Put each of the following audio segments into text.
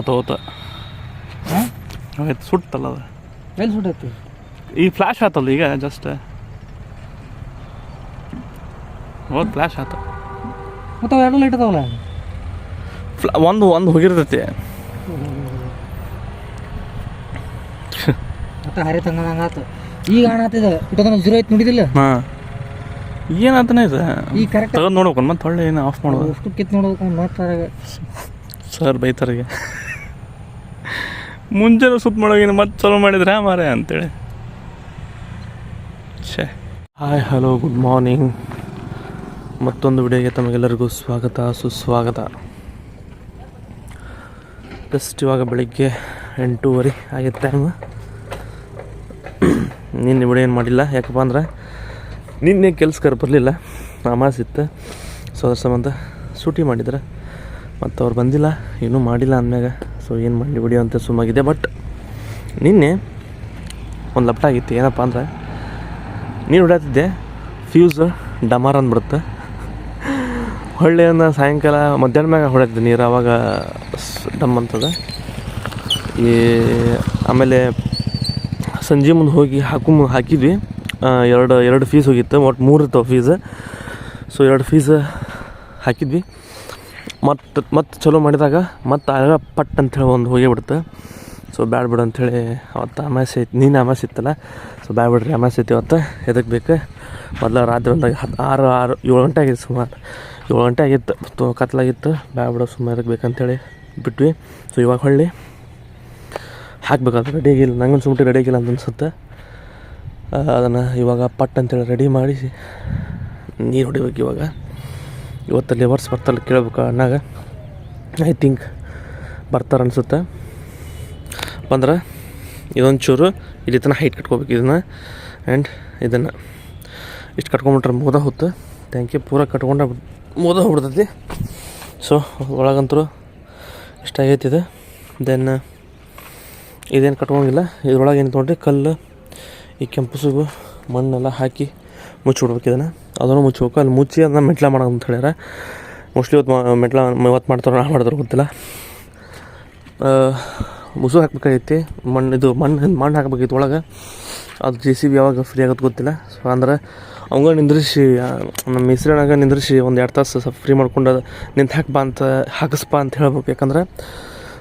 ಹೋತ ಹೋತ. ಆಯ್ತು ಸುಟ್ಟಲ್ಲ ಅದು. ಎಲ್ಲಿ ಸುಟ್ಟೈತಿ? ಈ ಫ್ಲ್ಯಾಶ್ ಆತಲ್ಲ ಈಗ ಜಸ್ಟ್ ಹೋದ್ ಫ್ಲ್ಯಾಶ್ ಆತ. ಮತ್ತು ಎರಡು ಲೈಟ್ ಅದಾವಲ್ಲ ಫ್ಲ ಒಂದು ಒಂದು ಹೋಗಿರ್ತೈತಿ. ಮತ್ತೆ ಹರಿ ತಂಗಂಗೆ ಆತು. ಈಗ ಆಣಾತಿದ ಇಟ್ಟದ ಜೀರೋ ಐತಿ ನೋಡಿದಿಲ್ಲ? ಹಾಂ. ಏನಾತನ ಇದು? ಈ ಕರೆಕ್ಟ್ ತಗೊಂಡು ನೋಡ್ಬೇಕು ಮತ್ತೆ ಹೊಳ್ಳೆ ಏನು ಆಫ್ ಮಾಡೋದು ಅಷ್ಟು ಕಿತ್ ನೋಡ್ಬೇಕು ನೋಡ್ತಾರೆ ಸರ್ ಬೈತಾರಿಗೆ. ಮುಂಜಾನೆ ಸುತ್ತ ಮಾಡೋಗಿನ ಮತ್ತೆ ಚಲೋ ಮಾಡಿದ್ರೆ ಮಾರೆ ಅಂತೇಳಿ. ಛೇ. ಹಾಯ್ ಹಲೋ ಗುಡ್ ಮಾರ್ನಿಂಗ್ ಮತ್ತೊಂದು ವಿಡಿಯೋಗೆ ತಮಗೆಲ್ಲರಿಗೂ ಸ್ವಾಗತ, ಸುಸ್ವಾಗತ. ಜಸ್ಟ್ ಇವಾಗ ಬೆಳಿಗ್ಗೆ ಎಂಟೂವರೆ ಆಗಿತ್ತು ಟೈಮ್ ನಿನ್ನೆ ವಿಡಿಯೋ ಏನು ಮಾಡಿಲ್ಲ, ಯಾಕಪ್ಪ ಅಂದ್ರೆ ನಿನ್ನೆ ಕೆಲ್ಸಕ್ಕೆ ಬರಲಿಲ್ಲ ಅಮಾಸಿತ್ತು ಸೊ ಸಂಬಂಧ ಸೂಟಿ ಮಾಡಿದ್ರೆ. ಮತ್ತು ಅವ್ರು ಬಂದಿಲ್ಲ, ಇನ್ನೂ ಮಾಡಿಲ್ಲ ಅಂದಮ್ಯಾಗ. ಸೊ ಏನು ಮಾಡಿ ವಿಡಿಯೋ ಅಂತ ಸುಮ್ಮಾಗಿದೆ. ಬಟ್ ನಿನ್ನೆ ಒಂದು ಲಪ್ಟ ಆಗಿತ್ತು. ಏನಪ್ಪ ಅಂದ್ರೆ ನೀನು ಹೊಡ್ಯಾತಿದ್ದೆ. ಫ್ಯೂಸ್ ಡಮಾರ್ ಅಂದ್ಬಿಡುತ್ತೆ ಹೊಳ್ಳೆಯನ್ನು ಸಾಯಂಕಾಲ ಮಧ್ಯಾಹ್ನ ಮ್ಯಾಗ ಹೊಡ್ಯಾತಿದ್ದೆ ನೀರು. ಆವಾಗ ಡಮ್ ಅಂತದ. ಈ ಆಮೇಲೆ ಸಂಜೆ ಮುಂದೆ ಹೋಗಿ ಹಾಕು ಹಾಕಿದ್ವಿ. ಎರಡು ಎರಡು ಫೀಸ್ ಹೋಗಿತ್ತು. ಒಟ್ಟು ಮೂರು ಇರ್ತಾವೆ ಫೀಸ್ ಸೊ ಎರಡು ಫೀಸ್ ಹಾಕಿದ್ವಿ. ಮತ್ತು, ಮತ್ತೆ ಚಲೋ ಮಾಡಿದಾಗ ಮತ್ತು ಆಗ ಪಟ್ ಅಂಥೇಳಿ ಒಂದು ಹೋಗೇ ಬಿಡುತ್ತೆ. ಸೊ ಬ್ಯಾಡ ಬಿಡು ಅಂಥೇಳಿ ಅವತ್ತು ಅಮಾಸೆ ಐತಿ ನೀನು ಅಮಾಸೆ ಇತ್ತಲ್ಲ? ಸೊ ಬ್ಯಾಡ ಬಿಡ್ರಿ, ಅಮಾಸೆ ಐತಿ ಅವತ್ತು ಎದಕ್ಕೆ ಬೇಕು? ಮೊದಲು ರಾತ್ರಿ ಒಂದಾಗ ಹತ್ತು ಆರು ಆರು, ಏಳು ಗಂಟೆ ಆಗಿತ್ತು ಸುಮಾರು. ಏಳು ಗಂಟೆ ಆಗಿತ್ತು ಕತ್ಲಾಗಿತ್ತು. ಬ್ಯಾಡ ಬಿಡೋ ಸುಮ್ಮನೆ ಎದಕ್ಕೆ ಬೇಕಂತೇಳಿ ಬಿಟ್ವಿ. ಸೊ ಇವಾಗ ಹೊಳ್ಳಿ. ಹಾಕ್ಬೇಕಾದ್ರೆ ರೆಡಿ ಆಗಿಲ್ಲ. ನಂಗೆ ಸುಮ್ಮನೆ ರೆಡಿ ಆಗಿಲ್ಲ ಅಂತ ಅನ್ಸುತ್ತೆ. ಅದನ್ನು ಇವಾಗ ಪಟ್ ಅಂತೇಳಿ ರೆಡಿ ಮಾಡಿಸಿ. ನೀರು ಹೊಡಿಬೇಕು ಇವಾಗ. ಇವತ್ತು ಲೇಬರ್ಸ್ ಬರ್ತಲ್ಲ ಕೇಳ್ಬೇಕು ಅಣ್ಣಾಗ. ಐ ಥಿಂಕ್ ಬರ್ತಾರೆ ಅನ್ಸುತ್ತೆ. ಬಂದ್ರೆ ಇದೊಂದು ಚೂರು ಇಲ್ಲಿ ತನಕ ಹೈಟ್ ಕಟ್ಕೋಬೇಕು ಇದನ್ನು ಆ್ಯಂಡ್ ಇದನ್ನು. ಇಷ್ಟು ಕಟ್ಕೊಂಬಿಟ್ರೆ ಮೋದ ಹೊತ್ತು ಯು ಪೂರ ಕಟ್ಕೊಂಡ ಮೋದ ಹೋಗ್ಬಿಡ್ತೈತಿ. ಸೊ ಒಳಗಂತರೂ ಇಷ್ಟ ಆಗೈತಿ ಇದು ದೆನ್ ಇದೇನು ಕಟ್ಕೊಂಗಿಲ್ಲ ಇದ್ರೊಳಗೆ ಏನು ತೊಗೊಂಡ್ರೆ ಕಲ್ಲು, ಈ ಕೆಂಪು ಸುಗು, ಮಣ್ಣೆಲ್ಲ ಹಾಕಿ ಮುಚ್ಚಿಬಿಡ್ಬೇಕು ಇದನ್ನು. ಅದನ್ನು ಮುಚ್ಚಬೇಕು ಅಲ್ಲಿ ಮುಚ್ಚಿ ಅದನ್ನ ಮೆಟ್ಲ ಮಾಡೋದು ಅಂತ ಹೇಳ್ಯಾರ. ಮೋಸ್ಟ್ಲಿ ಇವತ್ತು ಮೆಟ್ಲ ಇವತ್ತು ಮಾಡ್ತಾರೋ ನಾ ಮಾಡ್ತಾರೋ ಗೊತ್ತಿಲ್ಲ. ಮುಸು ಹಾಕ್ಬೇಕಾಗೈತಿ. ಮಣ್ಣು ಇದು ಮಣ್ಣು ಮಣ್ಣು ಹಾಕ್ಬೇಕಾಗಿತ್ತು ಒಳಗೆ. ಅದು ಜೆ ಸಿ ಬಿ ಯಾವಾಗ ಫ್ರೀ ಆಗುತ್ತೆ ಗೊತ್ತಿಲ್ಲ. ಸೊ ಅಂದ್ರೆ ಅವಂಗ ನಿಂದ್ರಿಸಿ ನಮ್ಮ ಹೆಸ್ರಿನಾಗ ನಿಂದ್ರಿಸಿ ಒಂದು ಎರಡು ತಾಸು ಸ್ವಲ್ಪ ಫ್ರೀ ಮಾಡ್ಕೊಂಡು ನಿಂತು ಹಾಕ್ಬಾ ಅಂತ ಹಾಕಿಸ್ಬಾ ಅಂತ ಹೇಳ್ಬೇಕು. ಯಾಕಂದ್ರೆ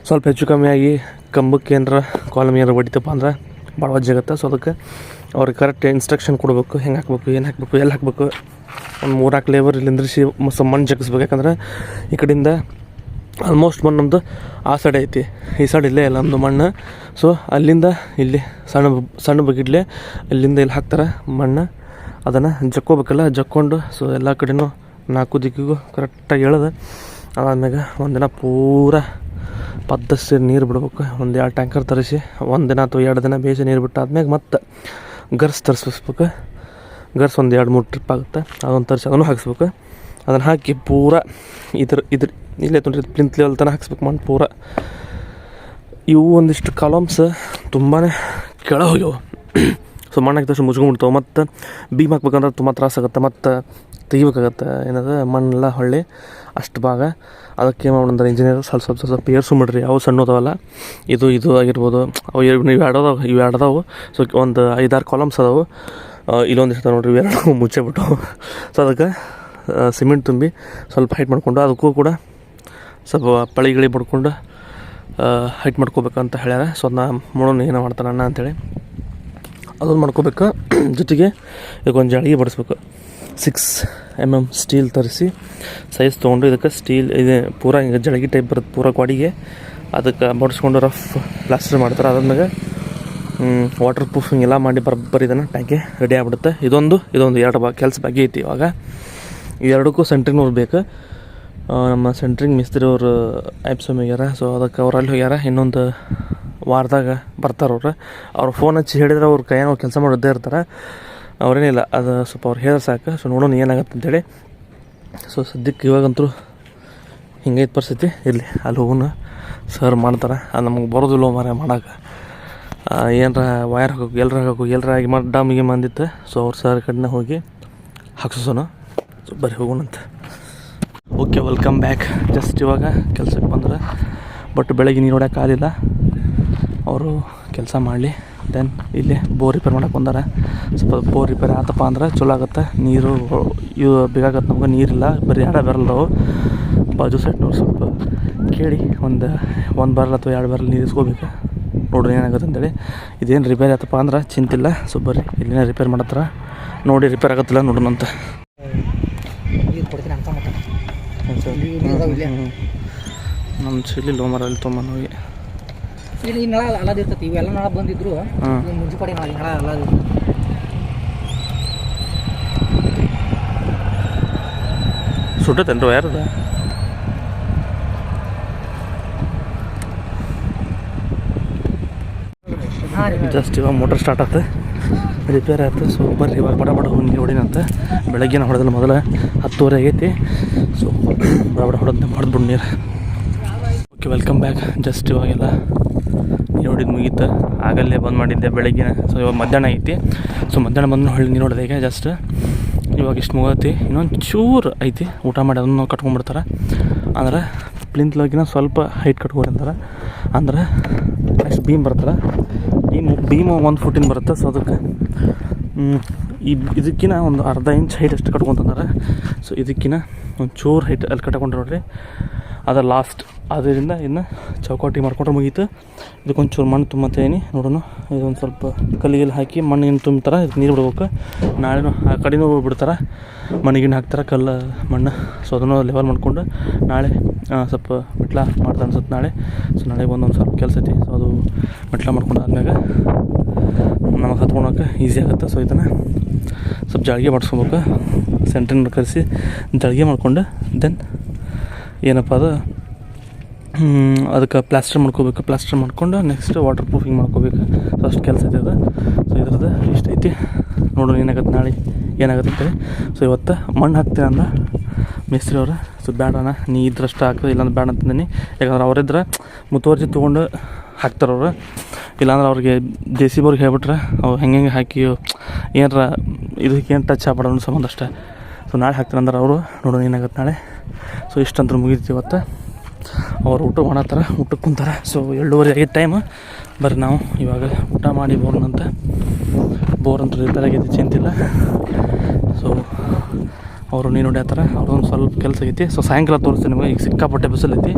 ಸ್ವಲ್ಪ ಹೆಚ್ಚು ಕಮ್ಮಿಯಾಗಿ ಕಂಬಕ್ಕೆ ಏನಾರ ಕಾಲಮ್ ಏನಾರ ಹೊಡಿತಪ್ಪ ಅಂದ್ರೆ ಭಾಳ ವಜ್ಜಾಗತ್ತೆ ಸೊ ಅದಕ್ಕೆ ಅವ್ರಿಗೆ ಕರೆಕ್ಟ್ ಇನ್ಸ್ಟ್ರಕ್ಷನ್ ಕೊಡಬೇಕು, ಹೆಂಗೆ ಹಾಕ್ಬೇಕು, ಏನು ಹಾಕ್ಬೇಕು ಎಲ್ಲಿ ಹಾಕ್ಬೇಕು, ಒಂದು ಮೂರಾಕು ಲೇಬರ್ ಇಲ್ಲಿ ನಿಂದ್ರಿಸಿ ಮಸ್ತ್ ಮಣ್ಣು ಜಗಿಸ್ಬೇಕು. ಯಾಕಂದ್ರೆ ಈ ಕಡೆಯಿಂದ ಆಲ್ಮೋಸ್ಟ್ ಮಣ್ಣು ನಮ್ಮದು ಆ ಸೈಡ್ ಐತಿ. ಈ ಸೈಡ್ ಇಲ್ಲೇ ಇಲ್ಲ ನಮ್ಮದು ಮಣ್ಣು. ಸೊ ಅಲ್ಲಿಂದ ಇಲ್ಲಿ ಸಣ್ಣ ಸಣ್ಣ ಬಗಿಡ್ಲೆ ಅಲ್ಲಿಂದ ಇಲ್ಲಿ ಹಾಕ್ತಾರೆ ಮಣ್ಣು. ಅದನ್ನು ಜಕ್ಕೋಬೇಕಲ್ಲ, ಜಕ್ಕೊಂಡು. ಸೊ ಎಲ್ಲ ಕಡೆನೂ ನಾಲ್ಕು ದಿಕ್ಕಿಗೂ ಕರೆಕ್ಟಾಗಿ ಎಳೆದು ಅದಾದ್ಮ್ಯಾಗ ಒಂದಿನ ಪೂರ ಪದ್ದಸಿ ನೀರು ಬಿಡ್ಬೇಕು. ಒಂದು ಎರಡು ಟ್ಯಾಂಕರ್ ತರಿಸಿ, ಒಂದು ದಿನ ಅಥವಾ ಎರಡು ದಿನ ಬೇಯಿಸಿ ನೀರು ಬಿಟ್ಟು ಆದ್ಮ್ಯಾಗ ಮತ್ತೆ ಗರ್ಸ್ ತರಿಸ್ಬೇಕು. ಗರ್ಸ್ ಒಂದು ಎರಡು ಮೂರು ಟ್ರಿಪ್ ಆಗುತ್ತೆ. ಅದೊಂದು ತರಿಸಿ ಅದನ್ನು ಹಾಕಿಸ್ಬೇಕು. ಅದನ್ನು ಹಾಕಿ ಪೂರ ಇದ್ರ ಇದ್ರ ಇಲ್ಲೇ ತೊಂದರೆ ಪ್ಲಿಂತ್ ಲೆವೆಲ್ ತನಕ ಹಾಕ್ಸ್ಬೇಕು ಮಣ್ಣು ಪೂರ. ಇವು ಒಂದಿಷ್ಟು ಕಾಲಮ್ಸ್ ತುಂಬಾ ಕೆಳ ಹೋಗ್ಯವು. ಸೊ ಮಣ್ಣು ಹಾಕಿದಷ್ಟು ಮುಚ್ಕೊಂಡ್ಬಿಡ್ತಾವೆ. ಮತ್ತು ಬೀಮ್ ಹಾಕ್ಬೇಕಂದ್ರೆ ತುಂಬ ತ್ರಾಸಾಗುತ್ತೆ ಮತ್ತು ತೆಗಿಬೇಕಾಗತ್ತೆ. ಏನದ? ಮಣ್ಣೆಲ್ಲ ಹೊಳ್ಳಿ, ಅಷ್ಟು ಭಾಗ. ಅದಕ್ಕೆ ಏನು ಮಾಡೋಣ ಇಂಜಿನಿಯರ್ ಸ್ವಲ್ಪ ಸ್ವಲ್ಪ ಸ್ವಲ್ಪ ಏರ್ಸು ಮಾಡಿರಿ. ಅವು ಸಣ್ಣ ಅದಾವಲ್ಲ, ಇದು ಇದು ಆಗಿರ್ಬೋದು. ಅವು ಎರಡು ಅದಾವು, ಇವು ಎರಡು ಅದಾವು. ಸೊ ಒಂದು ಐದಾರು ಕಾಲಮ್ಸ್ ಅದಾವು. ಇಲ್ಲೊಂದು ಇಷ್ಟ ನೋಡ್ರಿ ಇವೆರಡು ಮುಚ್ಚೆ ಬಿಟ್ಟು ಸೊ ಅದಕ್ಕೆ ಸಿಮೆಂಟ್ ತುಂಬಿ ಸ್ವಲ್ಪ ಹೈಟ್ ಮಾಡಿಕೊಂಡು, ಅದಕ್ಕೂ ಕೂಡ ಸ್ವಲ್ಪ ಪಳಿ ಗಿಳಿ ಬಡ್ಕೊಂಡು ಹೈಟ್ ಮಾಡ್ಕೋಬೇಕಂತ ಹೇಳ್ಯಾರ. ಸೊ ಅದನ್ನ ಏನೋ ಮಾಡ್ತಾನೆ ಅಣ್ಣ ಅಂತೇಳಿ. ಅದೊಂದು ಮಾಡ್ಕೋಬೇಕು. ಜೊತೆಗೆ ಒಂದು ಜಾಳಿಗೆ ಬಡಿಸ್ಬೇಕು. ಸಿಕ್ಸ್ ಎಂ ಎಂ ಸ್ಟೀಲ್ ತರಿಸಿ ಸೈಜ್ ತೊಗೊಂಡು ಇದಕ್ಕೆ ಸ್ಟೀಲ್ ಇದೆ ಪೂರ ಹಿಂಗೆ ಜಳಗಿ ಟೈಪ್ ಬರುತ್ತೆ, ಪೂರ ಕ್ವಾಡಿಗೆ. ಅದಕ್ಕೆ ಬಡಿಸ್ಕೊಂಡು ರಫ್ ಪ್ಲಾಸ್ಟರ್ ಮಾಡ್ತಾರೆ. ಅದಾದ್ಮೇಲೆ ವಾಟರ್ ಪ್ರೂಫ್ ಹಿಂಗೆಲ್ಲ ಮಾಡಿ ಬರೋಬ್ಬರಿ ಇದನ್ನು ಟ್ಯಾಂಕಿ ರೆಡಿ ಆಗಿಬಿಡುತ್ತೆ. ಇದೊಂದು ಇದೊಂದು ಎರಡು ಬಾ, ಕೆಲಸ ಬಗ್ಗೆ ಐತಿ ಇವಾಗ. ಎರಡಕ್ಕೂ ಸೆಂಟ್ರಿಂಗ್ ಬೇಕು. ನಮ್ಮ ಸೆಂಟ್ರಿಂಗ್ ಮಿಸ್ತ್ರಿ ಅವರು ಆ್ಯಪ್ಸಮ್ ಹೋಗ್ಯಾರ ಸೊ ಅದಕ್ಕೆ ಅವ್ರು ಅಲ್ಲಿ ಹೋಗ್ಯಾರ. ಇನ್ನೊಂದು ವಾರದಾಗ ಬರ್ತಾರೆ ಅವ್ರು. ಅವ್ರು ಫೋನ್ ಹಚ್ಚಿ ಹೇಳಿದ್ರೆ ಅವ್ರ ಕೈಯಾಗ ಕೆಲಸ ಮಾಡೋದೇ ಇರ್ತಾರೆ. ಅವ್ರೇನಿಲ್ಲ ಅದು ಸ್ವಲ್ಪ ಅವ್ರು ಹೇಳಿದ್ರೆ ಸಾಕು. ಸೊ ನೋಡೋಣ ಏನಾಗತ್ತೆ ಅಂತೇಳಿ. ಸೊ ಸದ್ಯಕ್ಕೆ ಇವಾಗಂತೂ ಹಿಂಗೈತೆ ಪರಿಸ್ಥಿತಿ. ಇರಲಿ, ಅಲ್ಲಿ ಹೋಗೋಣ ಸರ್ ಮಾಡ್ತಾರೆ. ಅದು ನಮಗೆ ಬರೋದಿಲ್ಲ ಮಾರ ಮಾಡೋಕೆ. ಏನರ ವೈರ್ ಹಾಕೋಕೆ ಎಲ್ಲರ ಹಾಕೋಕು ಎಲ್ಲರ ಆಗಿ ಮಾಡಿ ಡಾಮಿಗೆ ಮಂದಿತ್ತು. ಸೊ ಅವ್ರು ಸರ್ ಕಡೆನೇ ಹೋಗಿ ಹಾಕ್ಸೋಣ. ಸೊ ಬರೀ ಹೋಗೋಣಂತ ಓಕೆ ವೆಲ್ಕಮ್ ಬ್ಯಾಕ್ ಜಸ್ಟ್ ಇವಾಗ ಕೆಲಸಕ್ಕೆ ಬಂದ್ರೆ. ಬಟ್ ಬೆಳಗ್ಗೆ ನೀರು ಹೊಡ್ಯಕ್ಕೆ ಆಗಲಿಲ್ಲ. ಅವರು ಕೆಲಸ ಮಾಡಲಿ. ದೆನ್ ಇಲ್ಲಿ ಬೋರ್ ರಿಪೇರ್ ಮಾಡಕ್ಕೆ ಬಂದಾರ. ಸ್ವಲ್ಪ ಬೋರ್ ರಿಪೇರ್ ಆತಪ್ಪ ಅಂದ್ರೆ ಚಲೋ ಆಗುತ್ತೆ. ನೀರು ಇವು ಬೇಕಾಗತ್ತೆ ನಮ್ಗೆ. ನೀರಿಲ್ಲ. ಬರೀ ಎರಡೇ ಬರಲ್ಲವು ಬಾಜು ಸೈಡ್ನವ್ರು ಸ್ವಲ್ಪ ಕೇಳಿ ಒಂದು ಒಂದು ಬರಲ್ ಅಥವಾ ಎರಡು ಬರಲ್ ನೀರು ಇಸ್ಕೋಬೇಕು. ನೋಡ್ರಿ ಏನಾಗುತ್ತೆ ಅಂತೇಳಿ. ಇದೇನು ರಿಪೇರ್ ಆತಪ್ಪ ಅಂದ್ರೆ ಚಿಂತಿಲ್ಲ ಸೊ ಬರ್ರಿ ಇಲ್ಲಿನ ರಿಪೇರ್ ಮಾಡತ್ತಾರ ನೋಡಿ ರಿಪೇರ್ ಆಗತ್ತಿಲ್ಲ ನೋಡೋಣಂತ ನಮ್ಮ ಚಿಲ್ಲಿ ಲೋಮರಲ್ಲಿ ತೊಗೊಂಬಂದು ಹೋಗಿ. ಇಲ್ಲಿ ನಳ ಅಲ್ಲದಿರ್ತೈತಿ ಇವೆಲ್ಲ ನಳ ಬಂದಿದ್ರು. ಮುಂಜುಪಡೆ ನಳ ನಳ ಅಲ್ಲದಿರ್ತೈತಿ ಸುಟ್ಟತೇನ್ರಿ ಯಾರದ ಜಸ್ಟ್ ಇವಾಗ ಮೋಟರ್ ಸ್ಟಾರ್ಟ್ ಆಯ್ತು ರಿಪೇರ್ ಆಯ್ತು ಸೊ ಬರ್ರಿ ಇವಾಗ ಬಡ ಬಡ ಹೋಗಿ ಹೊಡಿನಂತ ಬೆಳಗ್ಗೆ ಹೊಡೆದಿಲ್ಲ ಮೊದಲ ಹತ್ತುವರೆ ಆಗೈತಿ. ಸೊ ಬಡ ಬಡ ಹೊಡೆದ್ ಹೊಡೆದ್ಬಿಡ್ ನೀರು. ಓಕೆ ವೆಲ್ಕಮ್ ಬ್ಯಾಕ್ ಜಸ್ಟ್ ಇವಾಗೆಲ್ಲ ನೀರು ಹೊಡಿದು ಮುಗೀತು. ಆಗಲ್ಲೇ ಬಂದ್ ಮಾಡಿದ್ದೆ ಬೆಳಗ್ಗೆ ಸೊ ಇವಾಗ ಮಧ್ಯಾಹ್ನ ಐತಿ. ಸೊ ಮಧ್ಯಾಹ್ನ ಬಂದು ಹೊಳ್ಳಿ ನೀರು ಹೊಡೆದ ಈಗ ಜಸ್ಟ್ ಇವಾಗ ಇಷ್ಟು ಮುಗತಿ ಇನ್ನೊಂದು ಚೂರು ಐತಿ ಊಟ ಮಾಡಿ ಅದನ್ನು ಕಟ್ಕೊಂಡ್ಬಿಡ್ತಾರೆ. ಅಂದ್ರೆ ಪ್ಲಿಂತ್ಲೋಗಿನ ಸ್ವಲ್ಪ ಹೈಟ್ ಕಟ್ಕೊಂಡಿರ್ತಾರೆ. ಅಂದ್ರೆ ನೆಕ್ಸ್ಟ್ ಬೀಮ್ ಬರ್ತಾರೆ. ಈ ಬೀಮ್ ಒಂದು ಫುಟಿನ ಬರುತ್ತೆ. ಸೊ ಅದಕ್ಕೆ ಈ ಇದಕ್ಕಿನ ಒಂದು ಅರ್ಧ ಇಂಚ್ ಹೈಟ್ ಅಷ್ಟು ಕಟ್ಕೊತಂದ್ರೆ ಸೊ ಇದಕ್ಕಿನ ಒಂದು ಚೂರು ಹೈಟ್ ಅಲ್ಲಿ ಕಟ್ಕೊಂಡ್ರೆ ನೋಡ್ರಿ. ಅದು ಲಾಸ್ಟ್ ಅದರಿಂದ ಇದನ್ನ ಚೌಕಾಟಿ ಮಾಡ್ಕೊಂಡ್ರೆ ಮುಗೀತು. ಇದಕ್ಕೊಂಚೂರು ಮಣ್ಣು ತುಂಬತ್ತೇನಿ. ನೋಡೋಣ. ಇದೊಂದು ಸ್ವಲ್ಪ ಕಲ್ಲಿಗೆಲ್ಲ ಹಾಕಿ ಮಣ್ಣಿನ ತುಂಬ್ತಾರೆ. ಇದಕ್ಕೆ ನೀರು ಬಿಡ್ಬೇಕು. ನಾಳೆನೂ ಆ ಕಡೆನೂ ಬಿಡ್ತಾರೆ. ಮಣ್ಣಿಗಿನ ಹಾಕ್ತಾರೆ. ಕಲ್ಲು, ಮಣ್ಣು. ಸೊ ಅದನ್ನು ಲೆವೆಲ್ ಮಾಡಿಕೊಂಡು ನಾಳೆ ಸ್ವಲ್ಪ ಮೆಟ್ಲ ಮಾಡ್ತಾರೆ ಅನ್ಸುತ್ತೆ ನಾಳೆ. ಸೊ ನಾಳೆ ಒಂದೊಂದು ಸ್ವಲ್ಪ ಕೆಲಸ ಐತಿ. ಸೊ ಅದು ಮೆಟ್ಲ ಮಾಡ್ಕೊಂಡು ಆದ್ಮ್ಯಾಗ ನಮಗೆ ಹತ್ಕೊಳಕ್ಕೆ ಈಸಿ ಆಗುತ್ತೆ. ಸೊ ಇದನ್ನು ಸ್ವಲ್ಪ ಜಾಳಿಗೆ ಮಾಡಿಸ್ಕೊಬೇಕು. ಸೆಂಟ್ರಿನ ಕರೆಸಿ ಜಾಳಿಗೆ ಮಾಡಿಕೊಂಡು ದೆನ್ ಏನಪ್ಪ ಅದು ಅದಕ್ಕೆ ಪ್ಲಾಸ್ಟರ್ ಮಾಡ್ಕೋಬೇಕು ಪ್ಲಾಸ್ಟರ್ ಮಾಡ್ಕೊಂಡು ನೆಕ್ಸ್ಟ್ ವಾಟರ್ ಪ್ರೂಫಿಂಗ್ ಮಾಡ್ಕೋಬೇಕು. ಸೊ ಅಷ್ಟು ಕೆಲಸ ಐತೆ ಅದು. ಸೊ ಇದ್ರದ್ದು ಇಷ್ಟ ಐತಿ. ನೋಡೋಣ ಏನಾಗುತ್ತೆ ನಾಳೆ, ಏನಾಗುತ್ತೆ ಅಂತೇಳಿ. ಸೊ ಇವತ್ತು ಮಣ್ಣು ಹಾಕ್ತೀನಿ ಅಂದ ಮೇಸ್ತ್ರಿ ಅವರು. ಸೊ ಬೇಡಣ್ಣ ನೀ ಇದ್ರಷ್ಟು ಹಾಕ್ತದೆ ಇಲ್ಲಾಂದ್ರೆ ಬೇಡ ಅಂತಂದಿನಿ ಯಾಕಂದ್ರೆ ಅವರಿದ್ರೆ ಮುತುವರ್ಜಿ ತೊಗೊಂಡು ಹಾಕ್ತಾರೆ ಅವರು. ಇಲ್ಲಾಂದ್ರೆ ಅವ್ರಿಗೆ ಜೆ ಸಿ ಬೋರ್ಗೆ ಹೇಳ್ಬಿಟ್ರೆ ಅವ್ರು ಹೆಂಗೆ ಹೆಂಗೆ ಹಾಕಿ ಏನಾರ ಇದಕ್ಕೆ ಏನು ಟಚ್ ಆಗ್ಬಾರ್ದು ಅನ್ನೋ ಸಂಬಂಧ ಅಷ್ಟೇ. ಸೊ ನಾಳೆ ಹಾಕ್ತಾರೆ ಅಂದ್ರೆ ಅವರು. ನೋಡೋಣ ಏನಾಗುತ್ತೆ ನಾಳೆ. ಸೊ ಇಷ್ಟಂತ ಮುಗಿತು ಇವತ್ತು. ಅವ್ರು ಊಟ ಮಾಡತ್ತಾರ, ಊಟಕ್ಕೆ ಕುಂತಾರೆ. ಸೊ ಏಳುವರೆ ಐದು ಟೈಮ್ ಬರ್ರಿ ನಾವು. ಇವಾಗ ಊಟ ಮಾಡಿ ಬೋರ್ನಂತ ಬೋರ್ ಅಂತ ರಿಪೇರ್ ಆಗೈತಿ ಚಿಂತಿಲ್ಲ ಸೊ ಅವರು ನೀನು ಹೊಡ್ಯಾತಾರ. ಒಂದು ಸ್ವಲ್ಪ ಕೆಲಸ ಐತಿ ಸೊ ಸಾಯಂಕಾಲ ತೋರಿಸ್ತೀನಿ ನಿಮಗೆ. ಈಗ ಸಿಕ್ಕಾಪಟ್ಟೆ ಬಿಸಿಲೈತಿ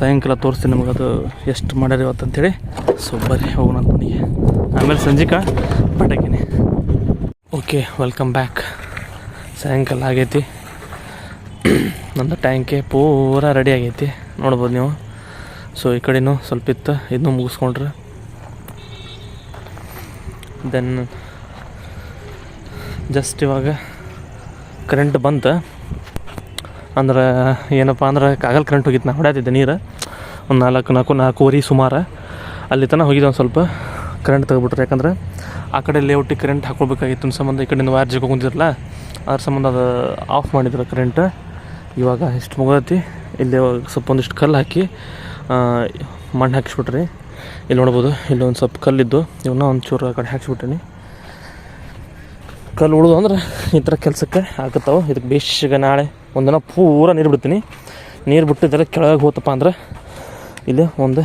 ಸಾಯಂಕಾಲ ತೋರಿಸ್ತೀನಿ ನಿಮಗೆ ಅದು ಎಷ್ಟು ಮಾಡ್ಯಾರ ಇವತ್ತು ಅಂತೇಳಿ. ಸೊ ಬರ್ರಿ ಹೋಗೋಣ ಮನೆಗೆ ಆಮೇಲೆ ಸಂಜಿಕ ಪಟಾಕಿನಿ. ಓಕೆ ವೆಲ್ಕಮ್ ಬ್ಯಾಕ್ ಸಾಯಂಕಾಲ ಆಗೈತಿ. ನಂದು ಟ್ಯಾಂಕೆ ಪೂರ ರೆಡಿ ಆಗೈತಿ. ನೋಡ್ಬೋದು ನೀವು. ಸೊ ಈ ಕಡೆನೂ ಸ್ವಲ್ಪ ಇತ್ತು. ಇದನ್ನೂ ಮುಗಿಸ್ಕೊಂಡ್ರೆ. ದೆನ್ ಜಸ್ಟ್ ಇವಾಗ ಕರೆಂಟ್ ಬಂತು. ಅಂದ್ರೆ, ಏನಪ್ಪ ಅಂದ್ರೆ, ಕಾಗಲ್ ಕರೆಂಟ್ ಹೋಗಿತ್ತು. ನಾ ಹೊಡ್ಯಾತಿದ್ದೆ ನೀರು. ಒಂದು ನಾಲ್ಕು ನಾಲ್ಕು, ನಾಲ್ಕೂವರೆ ಸುಮಾರು. ಅಲ್ಲಿ ತನಕ ಹೋಗಿದ್ದೆ ಒಂದು ಸ್ವಲ್ಪ ಕರೆಂಟ್ ತೆಗೆದ್ಬಿಟ್ರೆ. ಯಾಕಂದ್ರೆ, ಆ ಕಡೆ ಲೇಔಟಿಗೆ ಕರೆಂಟ್ ಹಾಕೊಳ್ಬೇಕಾಗಿತ್ತು. ಸಂಬಂಧ ಈ ಕಡೆಯಿಂದ ವೈರ್ ಜಗ ಕುಂತಿರಲ್ಲ ಅದ್ರ ಸಂಬಂಧ ಅದು ಆಫ್ ಮಾಡಿದ್ರು ಕರೆಂಟ್ ಇವಾಗ ಇಷ್ಟು ಮುಗತಿ ಇಲ್ಲಿ ಸ್ವಲ್ಪ ಒಂದಿಷ್ಟು ಕಲ್ಲು ಹಾಕಿ ಮಣ್ಣು ಹಾಕಿಸ್ಬಿಟ್ರಿ. ಇಲ್ಲಿ ನೋಡ್ಬೋದು, ಇಲ್ಲಿ ಒಂದು ಸ್ವಲ್ಪ ಕಲ್ಲಿದ್ದು ಇವನ್ನ ಒಂದು ಚೂರು ಆ ಕಡೆ ಹಾಕ್ಸ್ಬಿಟ್ಟಿನಿ. ಕಲ್ಲು ಉಳಿದು ಅಂದ್ರೆ ಈ ಥರ ಕೆಲಸಕ್ಕೆ ಹಾಕುತ್ತಾವೆ. ಇದಕ್ಕೆ ಬೇಸಿಗೆ ನಾಳೆ ಒಂದಿನ ಪೂರ ನೀರು ಬಿಡ್ತೀನಿ. ನೀರು ಬಿಟ್ಟಿದ್ರೆ ಕೆಳಗೆ ಹೋತಪ್ಪ ಅಂದ್ರೆ ಇಲ್ಲಿ ಒಂದು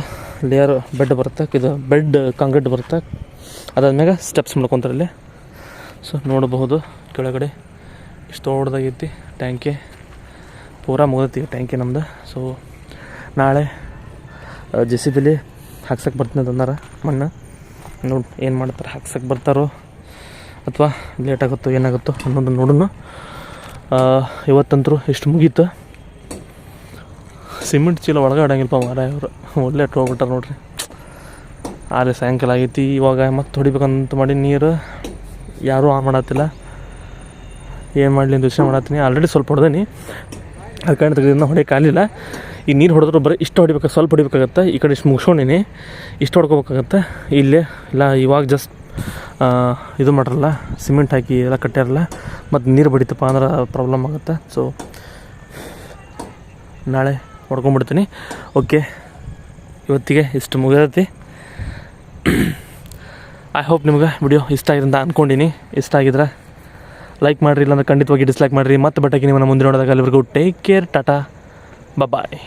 ಲೇಯರ್ ಬೆಡ್ ಬರುತ್ತೆ. ಇದು ಬೆಡ್ ಕಾಂಕ್ರೀಟ್ ಬರುತ್ತೆ. ಅದಾದ್ಮೇಲೆ ಸ್ಟೆಪ್ಸ್ ಮಾಡ್ಕೊತಾರೆ ಇಲ್ಲಿ. ಸೊ ನೋಡಬಹುದು ಕೆಳಗಡೆ ಇಷ್ಟು ದೊಡ್ಡದಾಗೈತಿ. ಟ್ಯಾಂಕಿ ಪೂರ ಮುಗಿದೈತಿ ಟ್ಯಾಂಕಿ ನಮ್ದು. ಸೊ ನಾಳೆ ಜೆ ಸಿ ಬಿಲಿ ಹಾಕ್ಸಕ್ಕೆ ಬರ್ತೀನಿ ತಂದಾರ ಮಣ್ಣು. ನೋಡಿ, ಏನು ಮಾಡ್ತಾರೆ ಹಾಕ್ಸಕ್ಕೆ ಬರ್ತಾರೋ ಅಥವಾ ಲೇಟ್ ಆಗುತ್ತೋ, ಏನಾಗುತ್ತೋ ಅನ್ನೋದು ನೋಡೋಣ. ಇವತ್ತಂತರೂ ಇಷ್ಟು ಮುಗೀತು. ಸಿಮೆಂಟ್ ಚೀಲ ಒಳಗೆ ಆಡಂಗಿಲ್ಪ ಮಾರ ಇವರು ಒಳ್ಳೆ ಹೋಗ್ಬಿಟ್ಟಾರೆ ನೋಡ್ರಿ. ಆದರೆ ಸಾಯಂಕಾಲ ಆಗೈತಿ, ಇವಾಗ ಮತ್ತೆ ಹೊಡಿಬೇಕಂತ ಮಾಡಿ ನೀರು ಯಾರೂ ಆನ್ ಮಾಡತ್ತಿಲ್ಲ. ಏನು ಮಾಡಲಿ ಯೋಚನೆ ಮಾಡತ್ತೀನಿ. ಆಲ್ರೆಡಿ ಸ್ವಲ್ಪ ಹೊಡೆದೇನಿ. ಅದು ಕಣ್ಣು ತೆಗೆದ್ರಿಂದ ಹೊಡೆಯೋಕೆ ಆಗಲಿಲ್ಲ. ಈ ನೀರು ಹೊಡೆದ್ರು ಬರೀ ಇಷ್ಟು ಹೊಡಿಬೇಕು, ಸ್ವಲ್ಪ ಹೊಡಿಬೇಕಾಗತ್ತೆ. ಈ ಕಡೆ ಇಷ್ಟು ಮುಗಿಸ್ಕೊಂಡಿನಿ. ಇಷ್ಟು ಹೊಡ್ಕೋಬೇಕಾಗತ್ತೆ. ಇಲ್ಲೇ, ಇಲ್ಲ, ಇವಾಗ ಜಸ್ಟ್ ಇದು ಮಾಡ್ರಲ್ಲ, ಸಿಮೆಂಟ್ ಹಾಕಿ ಎಲ್ಲ ಕಟ್ಟ್ಯಾರಲ್ಲ ಮತ್ತು ನೀರು ಬಡಿತಪ್ಪ ಅಂದ್ರೆ ಪ್ರಾಬ್ಲಮ್ ಆಗುತ್ತೆ. ಸೊ ನಾಳೆ ಹೊಡ್ಕೊಂಬಿಡ್ತೀನಿ. ಓಕೆ ಇವತ್ತಿಗೆ ಇಷ್ಟು ಮುಗಿದೈತಿ. ಐ ಹೋಪ್ ನಿಮ್ಗೆ ವಿಡಿಯೋ ಇಷ್ಟ ಆಗಿದೆ ಅಂತ ಅಂದ್ಕೊಂಡಿನಿ ಇಷ್ಟ ಆಗಿದ್ರೆ ಲೈಕ್ ಮಾಡಿರಿ ಇಲ್ಲಾಂದ್ರೆ ಖಂಡಿತವಾಗಿ ಡಿಸ್ಲೈಕ್ ಮಾಡಿರಿ. ಮತ್ತೆ ಬಟ್ಟೆಗೆ ನಿಮ್ಮನ್ನು ಮುಂದೆ ನೋಡಿದಾಗ ಅಲ್ಲಿವರೆಗೂ ಟೇಕ್ ಕೇರ್ ಟಾಟಾ ಬಾಯ್